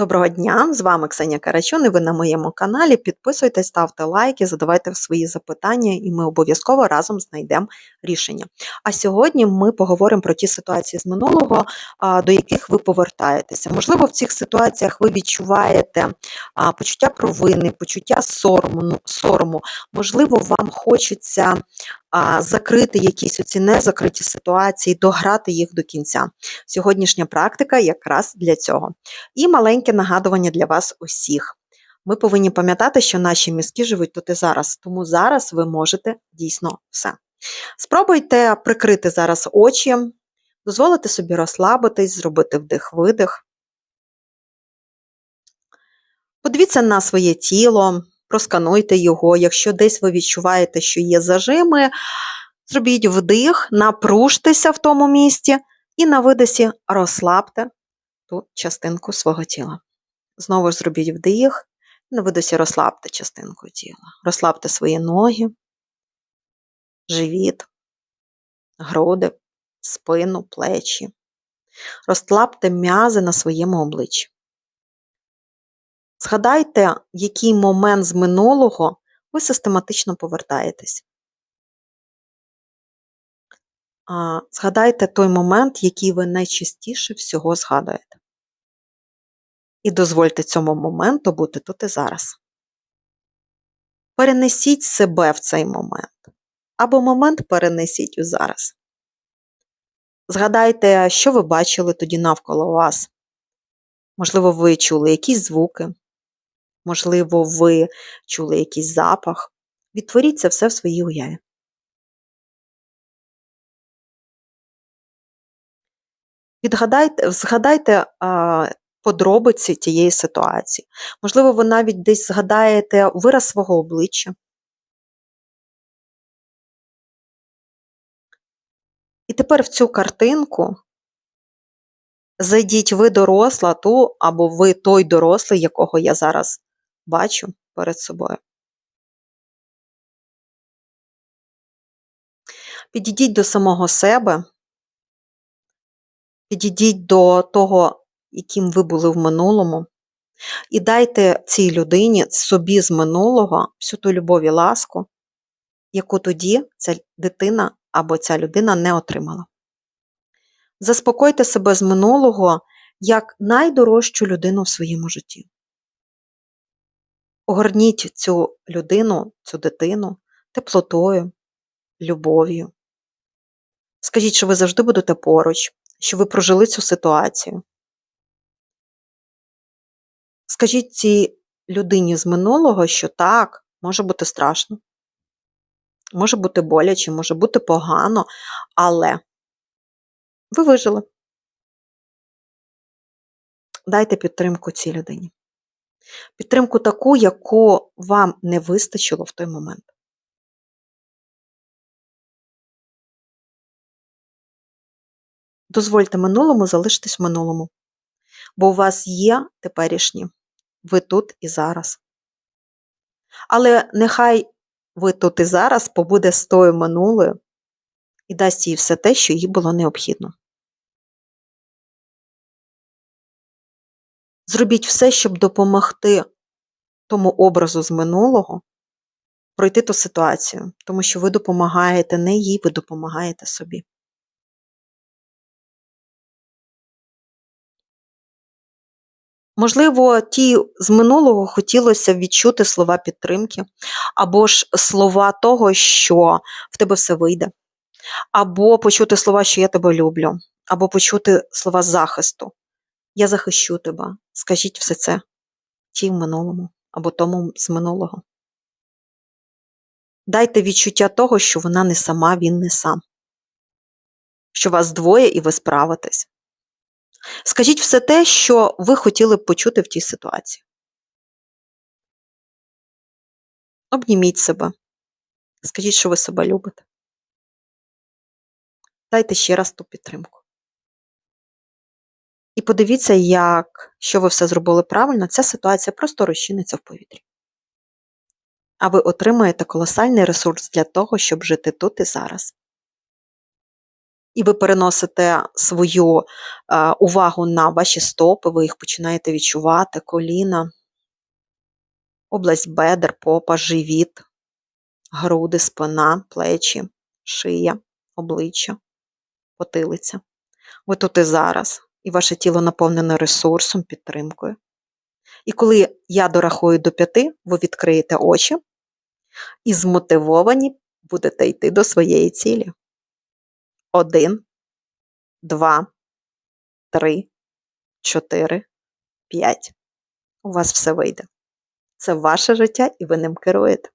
Доброго дня! З вами Ксенія Карачун і ви на моєму каналі. Підписуйтесь, ставте лайки, задавайте свої запитання, і ми обов'язково разом знайдемо рішення. А сьогодні ми поговоримо про ті ситуації з минулого, до яких ви повертаєтеся. Можливо, в цих ситуаціях ви відчуваєте почуття провини, почуття сорому, сорому. можливо, вам хочеться а, закрити якісь оці незакриті ситуації, дограти їх до кінця. Сьогоднішня практика якраз для цього. І маленьке нагадування для вас усіх. Ми повинні пам'ятати, що наші мізки живуть тут і зараз, тому зараз ви можете дійсно все. Спробуйте прикрити зараз очі, дозволити собі розслабитись, зробити вдих-видих. Подивіться на своє тіло, проскануйте його. Якщо десь ви відчуваєте, що є зажими, зробіть вдих, напружтеся в тому місці і на видосі розслабте ту частинку свого тіла. Знову ж зробіть вдих, на видосі розслабте частинку тіла. Розслабте свої ноги, живіт, груди, спину, плечі. Розслабте м'язи на своєму обличчі. Згадайте, який момент з минулого ви систематично повертаєтесь. Згадайте той момент, який ви найчастіше всього згадуєте. І дозвольте цьому моменту бути тут і зараз. Перенесіть себе в цей момент. Або момент перенесіть у зараз. Згадайте, що ви бачили тоді навколо вас. Можливо, ви чули якісь звуки, можливо, ви чули якийсь запах. Відтворіть це все в своїй уяві. Відгадайте, згадайте а, подробиці тієї ситуації. Можливо, ви навіть десь згадаєте вираз свого обличчя. І тепер в цю картинку зайдіть ви доросла, ту або ви той дорослий, якого я зараз бачу перед собою. Підійдіть до самого себе, підійдіть до того, яким ви були в минулому, і дайте цій людині собі з минулого всю ту любов і ласку, яку тоді ця дитина або ця людина не отримала. Заспокойте себе з минулого як найдорожчу людину в своєму житті. Огорніть цю людину, цю дитину теплотою, любов'ю. Скажіть, що ви завжди будете поруч, що ви прожили цю ситуацію. Скажіть цій людині з минулого, що так, може бути страшно, може бути боляче, може бути погано, але ви вижили. Дайте підтримку цій людині. Підтримку таку, яку вам не вистачило в той момент. Дозвольте минулому залишитись в минулому, бо у вас є теперішнє, ви тут і зараз. Але нехай ви тут і зараз побуде з тою минулою і дасть їй все те, що їй було необхідно. Зробіть все, щоб допомогти тому образу з минулого пройти ту ситуацію, тому що ви допомагаєте не їй, ви допомагаєте собі. Можливо, ті з минулого хотілося відчути слова підтримки, або ж слова того, що в тебе все вийде, або почути слова, що я тебе люблю, або почути слова захисту. Я захищу тебе. Скажіть все це ті в минулому або тому з минулого. Дайте відчуття того, що вона не сама, він не сам, що вас двоє і ви справитесь. Скажіть все те, що ви хотіли б почути в тій ситуації. Обніміть себе. Скажіть, що ви себе любите. Дайте ще раз ту підтримку. І подивіться, як, що ви все зробили правильно, ця ситуація просто розчиниться в повітрі. А ви отримаєте колосальний ресурс для того, щоб жити тут і зараз. І ви переносите свою е, увагу на ваші стопи, ви їх починаєте відчувати, коліна, область бедер, попа, живіт, груди, спина, плечі, шия, обличчя, потилиця. Ви тут і зараз, і ваше тіло наповнене ресурсом, підтримкою. І коли я дорахую до п'яти, ви відкриєте очі і змотивовані будете йти до своєї цілі. Один, два, три, чотири, п'ять. У вас все вийде. Це ваше життя, і ви ним керуєте.